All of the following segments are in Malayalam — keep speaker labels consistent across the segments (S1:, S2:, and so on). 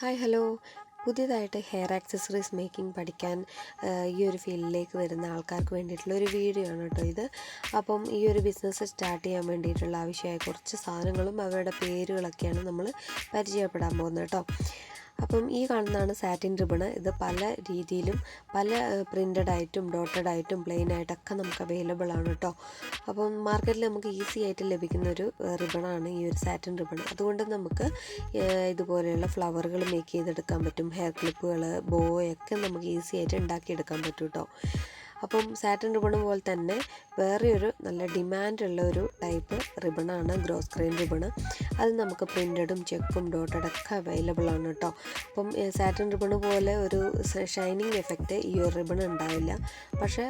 S1: Hi hello. പുതിയതായിട്ട് ഹെയർ ആക്സസറീസ് മേക്കിംഗ് പഠിക്കാൻ ഈ ഒരു ഫീൽഡിലേക്ക് വരുന്ന ആൾക്കാർക്ക് വേണ്ടിയിട്ടുള്ള ഒരു വീഡിയോ ആണ് കേട്ടോ ഇത്. അപ്പം ഈ ഒരു ബിസിനസ് സ്റ്റാർട്ട് ചെയ്യാൻ വേണ്ടിയിട്ടുള്ള ആവശ്യമായ കുറച്ച് സാധനങ്ങളും അവരുടെ പേരുകളൊക്കെയാണ് നമ്മൾ പരിചയപ്പെടാൻ പോകുന്നത് കേട്ടോ. അപ്പം ഈ കാണുന്നതാണ് സാറ്റിൻ റിബണ് ഇത് പല രീതിയിലും പല പ്രിന്റഡ് ആയിട്ടും ഡോട്ടഡ് ആയിട്ടും പ്ലെയിൻ ആയിട്ടൊക്കെ നമുക്ക് അവൈലബിൾ ആണ് കേട്ടോ അപ്പം മാർക്കറ്റിൽ നമുക്ക് ഈസി ആയിട്ട് ലഭിക്കുന്ന ഒരു റിബണാണ് ഈ ഒരു സാറ്റിൻ റിബൺ അതുകൊണ്ട് നമുക്ക് ഇതുപോലെയുള്ള ഫ്ലവറുകൾ മേക്ക് ചെയ്തെടുക്കാൻ പറ്റും. ഹെയർ ക്ലിപ്പുകൾ ബോയൊക്കെ നമുക്ക് ഈസി ആയിട്ട് ഉണ്ടാക്കിയെടുക്കാൻ പറ്റും കേട്ടോ അപ്പം സാറ്റൻ റിബൺ പോലെ തന്നെ വേറെയൊരു നല്ല ഡിമാൻഡുള്ള ഒരു ടൈപ്പ് റിബണാണ് ഗ്രോസ് ക്രെയിൻ റിബണ്. അത് നമുക്ക് പ്രിന്റഡും ചെക്കും ഡോട്ടടൊക്കെ അവൈലബിൾ ആണ് കേട്ടോ. അപ്പം സാറ്റൻ റിബൺ പോലെ ഒരു ഷൈനിങ് എഫക്റ്റ് ഈ ഒരു റിബൺ ഉണ്ടാവില്ല. പക്ഷേ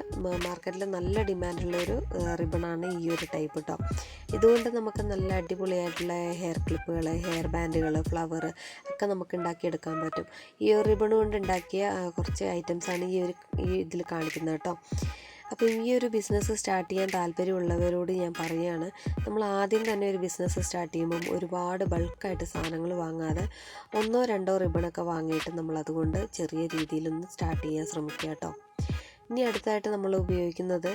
S1: മാർക്കറ്റിൽ നല്ല ഡിമാൻഡുള്ള ഒരു റിബണാണ് ഈ ഒരു ടൈപ്പ് കേട്ടോ. ഇതുകൊണ്ട് നമുക്ക് നല്ല അടിപൊളിയായിട്ടുള്ള ഹെയർ ക്ലിപ്പുകൾ ഹെയർ ബാൻഡുകൾ ഫ്ലവർ ഒക്കെ നമുക്ക് ഉണ്ടാക്കിയെടുക്കാൻ പറ്റും. ഈ ഒരു റിബൺ കൊണ്ട് ഉണ്ടാക്കിയ കുറച്ച് ഐറ്റംസാണ് ഈ ഒരു ഈ ഇതിൽ കാണിക്കുന്നത് കേട്ടോ. അപ്പോൾ ഈ ഒരു ബിസിനസ് സ്റ്റാർട്ട് ചെയ്യാൻ താല്പര്യമുള്ളവരോട് ഞാൻ പറയുകയാണ് നമ്മൾ ആദ്യം തന്നെ ഒരു ബിസിനസ് സ്റ്റാർട്ട് ചെയ്യുമ്പം ഒരുപാട് ബൾക്കായിട്ട് സാധനങ്ങൾ വാങ്ങാതെ ഒന്നോ രണ്ടോ റിബണൊക്കെ വാങ്ങിയിട്ട് നമ്മൾ അതുകൊണ്ട് ചെറിയ രീതിയിലൊന്ന് സ്റ്റാർട്ട് ചെയ്യാൻ ശ്രമിക്കുക കേട്ടോ. ഇനി അടുത്തായിട്ട് നമ്മൾ ഉപയോഗിക്കുന്നത്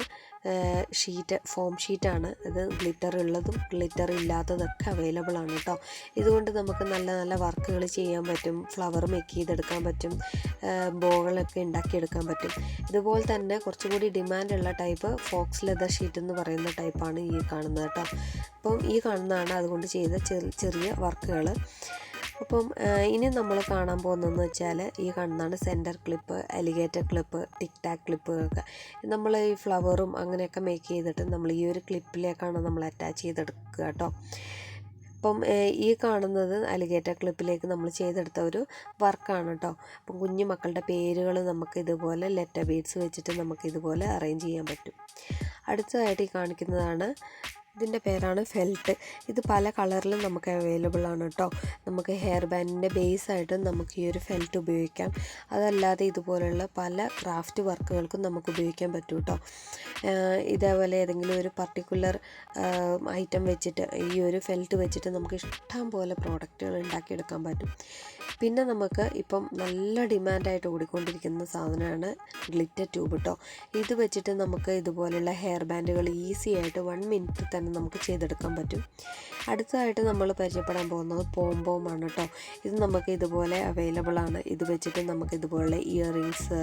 S1: ഷീറ്റ് ഫോം ഷീറ്റാണ്. ഇത് ഗ്ലിറ്റർ ഉള്ളതും ഗ്ലിറ്റർ ഇല്ലാത്തതൊക്കെ അവൈലബിൾ ആണ് കേട്ടോ ഇതുകൊണ്ട് നമുക്ക് നല്ല നല്ല വർക്കുകൾ ചെയ്യാൻ പറ്റും. ഫ്ലവർ മേക്ക് ചെയ്തെടുക്കാൻ പറ്റും. ബോകളൊക്കെ ഉണ്ടാക്കിയെടുക്കാൻ പറ്റും. ഇതുപോലെ തന്നെ കുറച്ചുകൂടി ഡിമാൻഡുള്ള ടൈപ്പ് ഫോക്സ് ലെതർ ഷീറ്റ് എന്ന് പറയുന്ന ടൈപ്പാണ് ഈ കാണുന്നത് കേട്ടോ അപ്പം ഈ കാണുന്നതാണ് അതുകൊണ്ട് ചെയ്ത ചെറിയ വർക്കുകൾ അപ്പം ഇനി നമ്മൾ കാണാൻ പോകുന്നതെന്ന് വെച്ചാൽ ഈ കാണുന്നതാണ് centre clip alligator clip tic tac ക്ലിപ്പുകളൊക്കെ. നമ്മൾ ഈ ഫ്ലവറും അങ്ങനെയൊക്കെ മേക്ക് ചെയ്തിട്ട് നമ്മൾ ഈ ഒരു ക്ലിപ്പിലേക്കാണ് നമ്മൾ അറ്റാച്ച് ചെയ്തെടുക്കുക കേട്ടോ. അപ്പം ഈ കാണുന്നത് അലിഗേറ്റർ ക്ലിപ്പിലേക്ക് നമ്മൾ ചെയ്തെടുത്ത ഒരു വർക്കാണ് കേട്ടോ. അപ്പം കുഞ്ഞു മക്കളുടെ പേരുകൾ നമുക്ക് ഇതുപോലെ ലെറ്റർ ബീഡ്സ് വെച്ചിട്ട് നമുക്ക് ഇതുപോലെ അറേഞ്ച് ചെയ്യാൻ പറ്റും. അടുത്തതായിട്ട് ഈ കാണിക്കുന്നതാണ് ഇതിന്റെ പേരാണ് ഫെൽറ്റ്. ഇത് പല കളറിലും നമുക്ക് അവൈലബിൾ ആണ് കേട്ടോ നമുക്ക് ഹെയർ ബാൻഡിന്റെ ബേസായിട്ട് നമുക്ക് ഈ ഒരു ഫെൽറ്റ് ഉപയോഗിക്കാം. അതല്ലാതെ ഇതുപോലെയുള്ള പല ക്രാഫ്റ്റ് വർക്കുകൾക്കും നമുക്ക് ഉപയോഗിക്കാൻ പറ്റും കേട്ടോ ഇതേപോലെ ഏതെങ്കിലും ഒരു പർട്ടിക്കുലർ ഐറ്റം വെച്ചിട്ട് ഈ ഒരു ഫെൽറ്റ് വെച്ചിട്ട് നമുക്ക് ഇഷ്ടം പോലെ പ്രോഡക്റ്റുകൾ ഉണ്ടാക്കിയെടുക്കാൻ പറ്റും. പിന്നെ നമുക്ക് ഇപ്പം നല്ല ഡിമാൻഡായിട്ട് ഓടിക്കൊണ്ടിരിക്കുന്ന സാധനമാണ് ഗ്ലിറ്റർ ട്യൂബ് കേട്ടോ ഇത് വെച്ചിട്ട് നമുക്ക് ഇതുപോലെയുള്ള ഹെയർ ബാൻഡുകൾ ഈസി ആയിട്ട് വൺ മിനിറ്റ് തന്നെ നമുക്ക് ചെയ്തെടുക്കാൻ പറ്റും. അടുത്തതായിട്ട് നമ്മൾ പരിചയപ്പെടാൻ പോകുന്നത് പോംബോമാണ് കേട്ടോ ഇത് നമുക്ക് ഇതുപോലെ അവൈലബിൾ ആണ്. ഇത് വെച്ചിട്ട് നമുക്ക് ഇതുപോലെ ഇയറിങ്സ്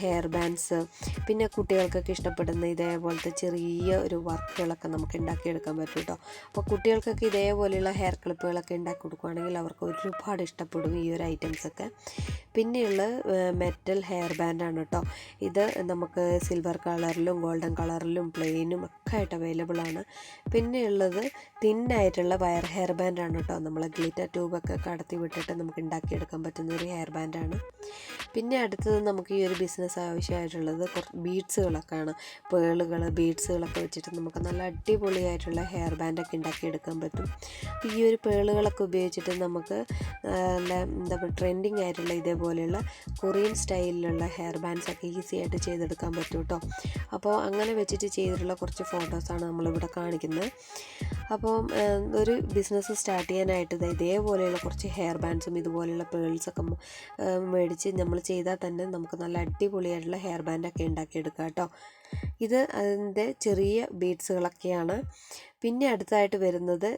S1: ഹെയർ ബാൻഡ്സ് പിന്നെ കുട്ടികൾക്കൊക്കെ ഇഷ്ടപ്പെടുന്ന ഇതേപോലത്തെ ചെറിയ ഒരു വർക്കുകളൊക്കെ നമുക്ക് ഉണ്ടാക്കിയെടുക്കാൻ പറ്റും കേട്ടോ അപ്പോൾ കുട്ടികൾക്കൊക്കെ ഇതേപോലെയുള്ള ഹെയർ ക്ലിപ്പുകളൊക്കെ ഉണ്ടാക്കി കൊടുക്കുകയാണെങ്കിൽ അവർക്ക് ഒരുപാട് ഇഷ്ടപ്പെടും ഈ ഒരു ഐറ്റംസൊക്കെ പിന്നെയുള്ള മെറ്റൽ ഹെയർ ബാൻഡാണ് കേട്ടോ ഇത് നമുക്ക് സിൽവർ കളറിലും ഗോൾഡൻ കളറിലും പ്ലെയിനും ഒക്കെ ആയിട്ട് അവൈലബിൾ ആണ്. പിന്നെയുള്ളത് തിന്നായിട്ടുള്ള വയർ ഹെയർ ബാൻഡാണ് കേട്ടോ നമ്മൾ ഗ്ലിറ്റർ ട്യൂബൊക്കെ കടത്തി വിട്ടിട്ട് നമുക്ക് ഉണ്ടാക്കിയെടുക്കാൻ പറ്റുന്ന ഒരു ഹെയർ ബാൻഡാണ് പിന്നെ അടുത്തത് നമുക്ക് ഈ ഒരു ബിസിനസ് ആവശ്യമായിട്ടുള്ളത് കുറച്ച് ബീഡ്സുകളൊക്കെയാണ് പേളുകൾ ബീഡ്സുകളൊക്കെ വെച്ചിട്ട് നമുക്ക് നല്ല അടിപൊളിയായിട്ടുള്ള ഹെയർ ബാൻഡൊക്കെ ഉണ്ടാക്കിയെടുക്കാൻ പറ്റും. ഈ ഒരു പേളുകളൊക്കെ ഉപയോഗിച്ചിട്ട് നമുക്ക് നല്ല എന്താ പറയുക ട്രെൻഡിങ് ആയിട്ടുള്ള ഇതേപോലെയുള്ള കൊറിയൻ സ്റ്റൈലിലുള്ള ഹെയർ ബാൻഡ്സ് ഒക്കെ ഈസി ആയിട്ട് ചെയ്തെടുക്കാൻ പറ്റും കേട്ടോ. അപ്പോൾ അങ്ങനെ വെച്ചിട്ട് ചെയ്തിട്ടുള്ള കുറച്ച് ഫോട്ടോസാണ് നമ്മളിവിടെ കാണിക്കുന്നത്. അപ്പോൾ ഒരു ബിസിനസ് സ്റ്റാർട്ട് ചെയ്യാനായിട്ട് ഇതേപോലെയുള്ള കുറച്ച് ഹെയർ ബാൻഡ്സും ഇതുപോലെയുള്ള പേൾസൊക്കെ മേടിച്ച് നമ്മൾ ചെയ്താൽ തന്നെ നമുക്ക് നല്ല അടിപൊളിയായിട്ടുള്ള ഹെയർ ബാൻഡൊക്കെ ഉണ്ടാക്കിയെടുക്കാം കേട്ടോ. ഇത് അതിന്റെ ചെറിയ ബീഡ്സുകളൊക്കെയാണ് പിന്നെ അടുത്തായിട്ട് വരുന്നത്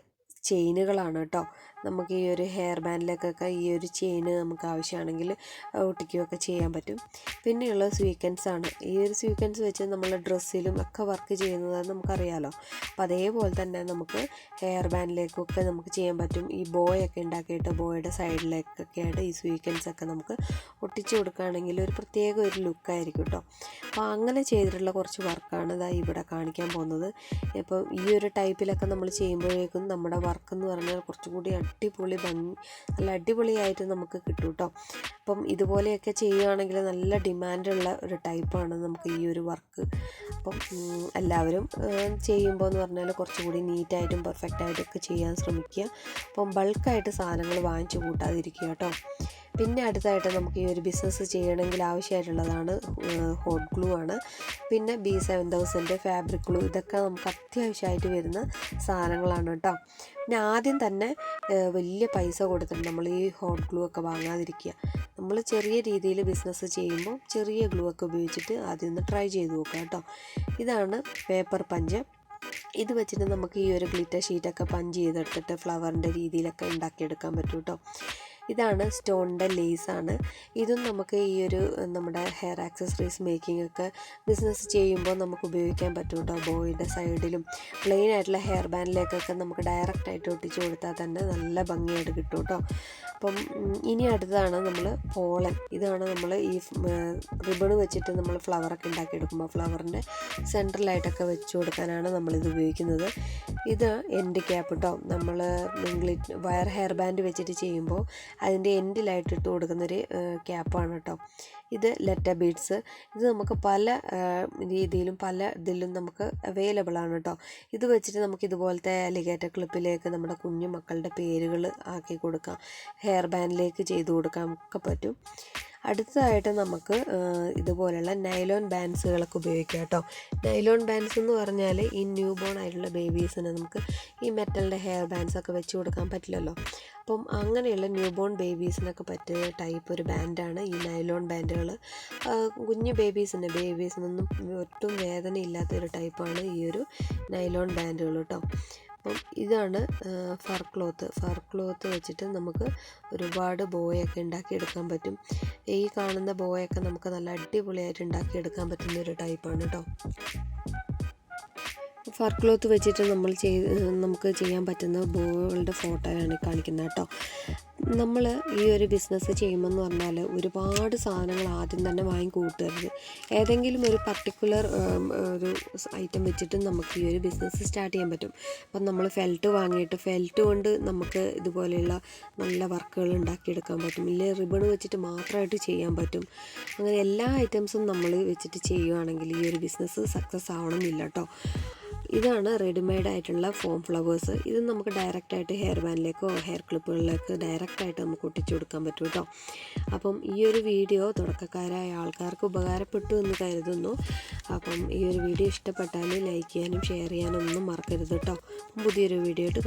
S1: ചെയിനുകളാണ് കേട്ടോ. നമുക്ക് ഈ ഒരു ഹെയർ ബാൻഡിലേക്കൊക്കെ ഈ ഒരു ചെയിന് നമുക്ക് ആവശ്യമാണെങ്കിൽ ഒട്ടിക്കുകയൊക്കെ ചെയ്യാൻ പറ്റും. പിന്നെയുള്ള സ്വീക്കൻസ് ആണ്. ഈ ഒരു സ്വീക്കൻസ് വെച്ച് നമ്മൾ ഡ്രസ്സിലും ഒക്കെ വർക്ക് ചെയ്യുന്നത് നമുക്കറിയാലോ. അപ്പോൾ അതേപോലെ തന്നെ നമുക്ക് ഹെയർ ബാൻഡിലേക്കൊക്കെ നമുക്ക് ചെയ്യാൻ പറ്റും. ഈ ബോയൊക്കെ ഉണ്ടാക്കിയിട്ട് ബോയുടെ സൈഡിലേക്കൊക്കെ ആയിട്ട് ഈ സ്വീക്കൻസ് ഒക്കെ നമുക്ക് ഒട്ടിച്ചു കൊടുക്കുകയാണെങ്കിൽ ഒരു പ്രത്യേക ഒരു ലുക്കായിരിക്കും കേട്ടോ. അപ്പോൾ അങ്ങനെ ചെയ്തിട്ടുള്ള കുറച്ച് വർക്കാണ് ഇതാ ഇവിടെ കാണിക്കാൻ പോകുന്നത്. ഇപ്പം ഈ ഒരു ടൈപ്പിലൊക്കെ നമ്മൾ ചെയ്യുമ്പോഴേക്കും നമ്മുടെ വർക്ക് എന്ന് പറഞ്ഞാൽ കുറച്ചും കൂടി അടിപൊളി ഭംഗി നല്ല അടിപൊളിയായിട്ട് നമുക്ക് കിട്ടും കേട്ടോ അപ്പം ഇതുപോലെയൊക്കെ ചെയ്യുകയാണെങ്കിൽ നല്ല ഡിമാൻഡുള്ള ഒരു ടൈപ്പാണ് നമുക്ക് ഈ ഒരു വർക്ക്. അപ്പം എല്ലാവരും ചെയ്യുമ്പോൾ എന്ന് പറഞ്ഞാൽ കുറച്ചുകൂടി നീറ്റായിട്ടും പെർഫെക്റ്റായിട്ടൊക്കെ ചെയ്യാൻ ശ്രമിക്കുക. അപ്പം ബൾക്കായിട്ട് സാധനങ്ങൾ വാങ്ങിച്ചു കൂട്ടാതിരിക്കുക കേട്ടോ പിന്നെ അടുത്തായിട്ട് നമുക്ക് ഈ ഒരു ബിസിനസ് ചെയ്യണമെങ്കിൽ ആവശ്യമായിട്ടുള്ളതാണ് ഹോട്ട് ഗ്ലൂ ആണ്. പിന്നെ B seven thousand fabric glue ഇതൊക്കെ നമുക്ക് അത്യാവശ്യമായിട്ട് വരുന്ന സാധനങ്ങളാണ് കേട്ടോ. പിന്നെ ആദ്യം തന്നെ വലിയ പൈസ കൊടുത്തിട്ട് നമ്മൾ ഈ ഹോട്ട് ഗ്ലൂ ഒക്കെ വാങ്ങാതിരിക്കുക. നമ്മൾ ചെറിയ രീതിയിൽ ബിസിനസ് ചെയ്യുമ്പോൾ ചെറിയ ഗ്ലൂ ഒക്കെ ഉപയോഗിച്ചിട്ട് ആദ്യം ഒന്ന് ട്രൈ ചെയ്ത് നോക്കുക കേട്ടോ. ഇതാണ് പേപ്പർ പഞ്ച്. ഇത് വെച്ചിട്ട് നമുക്ക് ഈ ഒരു ഗ്ലിറ്റർ ഷീറ്റൊക്കെ പഞ്ച് ചെയ്തെടുത്തിട്ട് ഫ്ലവറിന്റെ രീതിയിലൊക്കെ ഉണ്ടാക്കിയെടുക്കാൻ പറ്റും കേട്ടോ. ഇതാണ് സ്റ്റോണിന്റെ ലേസാണ്. ഇതും നമുക്ക് ഈ ഒരു നമ്മുടെ ഹെയർ ആക്സസറീസ് മേക്കിംഗ് ഒക്കെ ബിസിനസ് ചെയ്യുമ്പോൾ നമുക്ക് ഉപയോഗിക്കാൻ പറ്റും കേട്ടോ ബോയുടെ സൈഡിലും പ്ലെയിൻ ആയിട്ടുള്ള ഹെയർ ബാൻഡിലേക്കൊക്കെ നമുക്ക് ഡയറക്റ്റായിട്ട് ഒട്ടിച്ച് കൊടുത്താൽ തന്നെ നല്ല ഭംഗിയായിട്ട് കിട്ടും കേട്ടോ. അപ്പം ഇനി അടുത്തതാണ് നമ്മൾ പോളൻ ഇതാണ് നമ്മൾ ഈ റിബൺ വെച്ചിട്ട് നമ്മൾ ഫ്ലവറൊക്കെ ഉണ്ടാക്കിയെടുക്കുമ്പോൾ ഫ്ലവറിന്റെ സെൻട്രലായിട്ടൊക്കെ വെച്ച് കൊടുക്കാനാണ് നമ്മളിത് ഉപയോഗിക്കുന്നത്. ഇത് എൻഡ് ക്യാപ്പ് കേട്ടോ നമ്മൾ ഗ്ലിറ്റ് വയർ ഹെയർ ബാൻഡ് വെച്ചിട്ട് ചെയ്യുമ്പോൾ അതിന്റെ എൻഡിലായിട്ട് ഇട്ട് കൊടുക്കുന്നൊരു ക്യാപ്പാണ് കേട്ടോ ഇത് ലെറ്റർ ബീഡ്സ്. ഇത് നമുക്ക് പല രീതിയിലും പല ഇതിലും നമുക്ക് അവൈലബിൾ ആണ് കേട്ടോ ഇത് വെച്ചിട്ട് നമുക്ക് ഇതുപോലത്തെ അലിഗേറ്റർ ക്ലിപ്പിലേക്ക് നമ്മുടെ കുഞ്ഞു മക്കളുടെ പേരുകൾ ആക്കി കൊടുക്കാം. ഹെയർ ബാൻഡിലേക്ക് ചെയ്തു കൊടുക്കാൻ ഒക്കെ പറ്റും. അടുത്തതായിട്ട് നമുക്ക് ഇതുപോലെയുള്ള നൈലോൺ ബാൻസുകളൊക്കെ ഉപയോഗിക്കാം കേട്ടോ. നൈലോൺ ബാൻസ് എന്ന് പറഞ്ഞാൽ ഈ ന്യൂ ബോൺ ആയിട്ടുള്ള ബേബീസിന് നമുക്ക് ഈ മെറ്റലിന്റെ ഹെയർ ബാൻഡ്സ് ഒക്കെ വെച്ച് കൊടുക്കാൻ പറ്റില്ലല്ലോ. അപ്പം അങ്ങനെയുള്ള ന്യൂ ബോൺ ബേബീസിനൊക്കെ പറ്റിയ ടൈപ്പ് ഒരു ബാൻഡാണ് ഈ നൈലോൺ ബാൻഡുകൾ കുഞ്ഞു ബേബീസിന് ബേബീസിനൊന്നും ഒട്ടും വേദന ഇല്ലാത്ത ഒരു ടൈപ്പാണ് ഈ ഒരു നൈലോൺ ബാൻഡുകൾ കേട്ടോ. അപ്പം ഇതാണ് ഫർ ക്ലോത്ത് ഫർ ക്ലോത്ത് വെച്ചിട്ട് നമുക്ക് ഒരുപാട് ബോയൊക്കെ ഉണ്ടാക്കിയെടുക്കാൻ പറ്റും. ഈ കാണുന്ന ബോയൊക്കെ നമുക്ക് നല്ല അടിപൊളിയായിട്ട് ഉണ്ടാക്കിയെടുക്കാൻ പറ്റുന്ന ഒരു ടൈപ്പാണ് കേട്ടോ ഫർ ക്ലോത്ത് വെച്ചിട്ട് നമ്മൾ ചെയ്ത് നമുക്ക് ചെയ്യാൻ പറ്റുന്ന ബോകളുടെ ഫോട്ടോയാണ് കാണിക്കുന്നത് കേട്ടോ നമ്മൾ ഈ ഒരു ബിസിനസ് ചെയ്യുമെന്ന് പറഞ്ഞാൽ ഒരുപാട് സാധനങ്ങൾ ആദ്യം തന്നെ വാങ്ങി കൂട്ടരുത് ഏതെങ്കിലും ഒരു പർട്ടിക്കുലർ ഒരു ഐറ്റം വെച്ചിട്ട് നമുക്ക് ഈ ഒരു ബിസിനസ് സ്റ്റാർട്ട് ചെയ്യാൻ പറ്റും. അപ്പം നമ്മൾ ഫെൽറ്റ് വാങ്ങിയിട്ട് ഫെൽറ്റ് കൊണ്ട് നമുക്ക് ഇതുപോലെയുള്ള നല്ല വർക്കുകൾ ഉണ്ടാക്കിയെടുക്കാൻ പറ്റും. ഇല്ലേ റിബൺ വെച്ചിട്ട് മാത്രമായിട്ട് ചെയ്യാൻ പറ്റും. അങ്ങനെ എല്ലാ ഐറ്റംസും നമ്മൾ വെച്ചിട്ട് ചെയ്യുകയാണെങ്കിൽ ഈ ഒരു ബിസിനസ് സക്സസ് ആവണമെന്നില്ല കേട്ടോ ഇതാണ് റെഡിമെയ്ഡ് ആയിട്ടുള്ള ഫോം ഫ്ലവേഴ്സ് ഇത് നമുക്ക് ഡയറക്റ്റ് ആയിട്ട് ഹെയർ ബാൻഡിലേക്കോ ഹെയർ ക്ലിപ്പുകളിലേക്കോ ഡയറക്റ്റ് ആയിട്ട് നമുക്ക് ഒട്ടിച്ചു കൊടുക്കാൻ പറ്റും കേട്ടോ അപ്പം ഈ ഒരു വീഡിയോ തുടക്കക്കാരായ ആൾക്കാർക്ക് ഉപകാരപ്പെട്ടു എന്ന് കരുതുന്നു. അപ്പം ഈ ഒരു വീഡിയോ ഇഷ്ടപ്പെട്ടാൽ ലൈക്ക് ചെയ്യാനും ഷെയർ ചെയ്യാനും ഒന്നും മറക്കരുത് കേട്ടോ പുതിയൊരു വീഡിയോ ആയിട്ട്